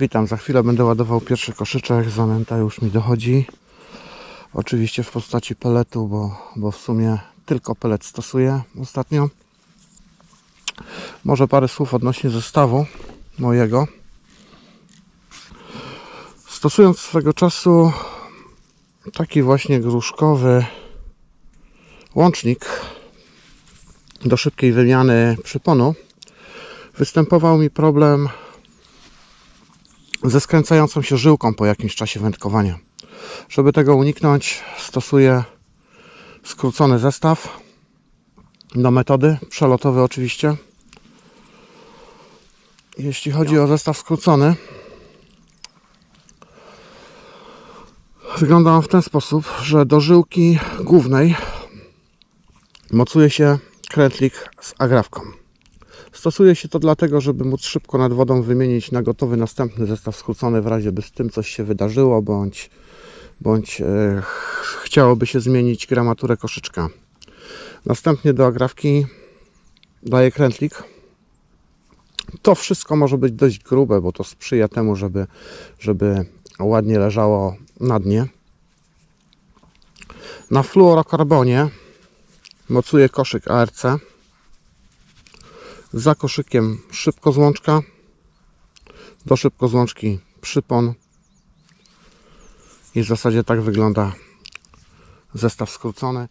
Witam, za chwilę będę ładował pierwszy koszyczek, zanęta już mi dochodzi. Oczywiście w postaci peletu, bo, bo w sumie tylko pelet stosuję ostatnio. Może parę słów odnośnie zestawu mojego. Stosując swego czasu taki właśnie gruszkowy łącznik do szybkiej wymiany przyponu, występował mi problem ze skręcającą się żyłką po jakimś czasie wędkowania. Żeby tego uniknąć, stosuję skrócony zestaw do metody, przelotowy oczywiście. Jeśli chodzi o zestaw skrócony, wygląda on w ten sposób, że do żyłki głównej mocuje się krętlik z agrawką. Stosuje się to dlatego, żeby móc szybko nad wodą wymienić na gotowy następny zestaw skrócony w razie by z tym coś się wydarzyło, bądź, bądź e, ch- chciałoby się zmienić gramaturę koszyczka. Następnie do agrawki daję krętlik. To wszystko może być dość grube, bo to sprzyja temu, żeby, żeby ładnie leżało na dnie. Na fluorokarbonie mocuję koszyk ARC. Za koszykiem szybkozłączka. Do szybkozłączki przypon. I w zasadzie tak wygląda zestaw skrócony.